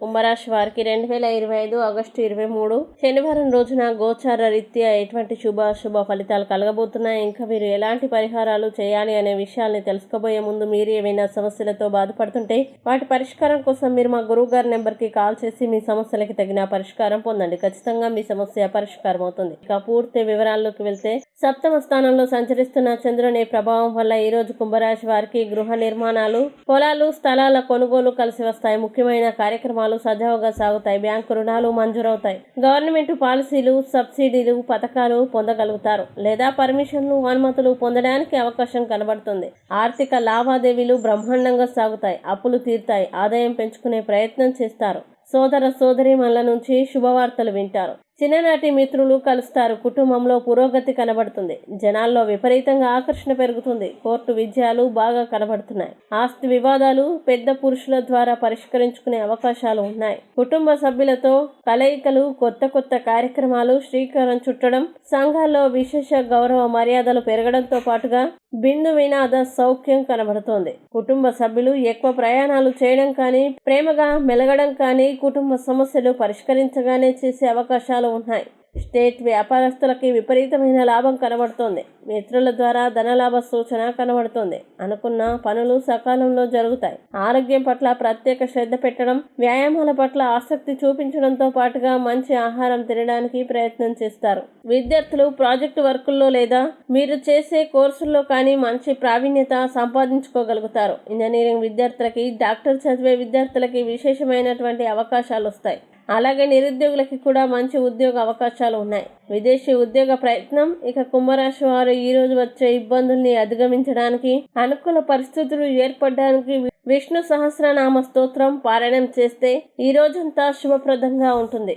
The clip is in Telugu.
కుంభరాశి వారికి రెండు వేల ఇరవై ఐదు ఆగస్టు ఇరవై మూడు శనివారం రోజున గోచార రీత్యా ఎటువంటి శుభ ఫలితాలు కలగబోతున్నాయి? ఇంకా మీరు ఎలాంటి పరిహారాలు చేయాలి అనే విషయాల్ని తెలుసుకోబోయే ముందు మీరు ఏమైనా సమస్యలతో బాధపడుతుంటే వాటి పరిష్కారం కోసం మీరు మా గురువు గారి నెంబర్కి కాల్ చేసి మీ సమస్యలకి తగిన పరిష్కారం పొందండి. ఖచ్చితంగా మీ సమస్య పరిష్కారం అవుతుంది. ఇక పూర్తి వివరాల్లోకి వెళ్తే సప్తమ స్థానంలో సంచరిస్తున్న చంద్రుని ప్రభావం వల్ల ఈ రోజు కుంభరాశి వారికి గృహ నిర్మాణాలు పొలాలు స్థలాల కొనుగోలు కలిసి వస్తాయి. ముఖ్యమైన కార్యక్రమాలు కార్యక్రమాలు సజావుగా సాగుతాయి. బ్యాంకు రుణాలు మంజూరవుతాయి. గవర్నమెంట్ పాలసీలు సబ్సిడీలు పథకాలు పొందగలుగుతారు లేదా పర్మిషన్లు అనుమతులు పొందడానికి అవకాశం కనబడుతుంది. ఆర్థిక లావాదేవీలు బ్రహ్మాండంగా సాగుతాయి. అప్పులు తీరుతాయి. ఆదాయం పెంచుకునే ప్రయత్నం చేస్తారు. సోదర సోదరీమణుల నుంచి శుభవార్తలు వింటారు. చిన్ననాటి మిత్రులు కలుస్తారు. కుటుంబంలో పురోగతి కనబడుతుంది. జనాల్లో విపరీతంగా ఆకర్షణ పెరుగుతుంది. కోర్టు విజయాలు బాగా కనబడుతున్నాయి. ఆస్తి వివాదాలు పెద్ద పురుషుల ద్వారా పరిష్కరించుకునే అవకాశాలు ఉన్నాయి. కుటుంబ సభ్యులతో కలయికలు కొత్త కొత్త కార్యక్రమాలు శ్రీకారం చుట్టడం సంఘాల్లో విశేష గౌరవ మర్యాదలు పెరగడంతో పాటుగా బిందు వినాద సౌఖ్యం కనబడుతోంది. కుటుంబ సభ్యులు ఎక్కువ ప్రయాణాలు చేయడం కానీ ప్రేమగా మెలగడం కానీ కుటుంబ సమస్యలు పరిష్కరించగానే చేసే అవకాశాలు ఉన్నాయి. స్టేట్ వ్యాపారస్తులకి విపరీతమైన లాభం కనబడుతోంది. మిత్రుల ద్వారా ధనలాభ సూచన కనబడుతోంది. అనుకున్న పనులు సకాలంలో జరుగుతాయి. ఆరోగ్యం పట్ల ప్రత్యేక శ్రద్ధ పెట్టడం వ్యాయామాల పట్ల ఆసక్తి చూపించడంతో పాటుగా మంచి ఆహారం తినడానికి ప్రయత్నం చేస్తారు. విద్యార్థులు ప్రాజెక్టు వర్కుల్లో లేదా మీరు చేసే కోర్సుల్లో కానీ మంచి ప్రావీణ్యత సంపాదించుకోగలుగుతారు. ఇంజనీరింగ్ విద్యార్థులకి డాక్టర్ చదివే విద్యార్థులకి విశేషమైనటువంటి అవకాశాలు వస్తాయి. అలాగే నిరుద్యోగులకి కూడా మంచి ఉద్యోగ అవకాశాలు ఉన్నాయి. విదేశీ ఉద్యోగ ప్రయత్నం ఇక కుంభరాశి వారు ఈ రోజు వచ్చే ఇబ్బందుల్ని అధిగమించడానికి అనుకూల పరిస్థితులు ఏర్పడడానికి విష్ణు సహస్రనామ స్తోత్రం పారాయణం చేస్తే ఈ రోజంతా శుభప్రదంగా ఉంటుంది.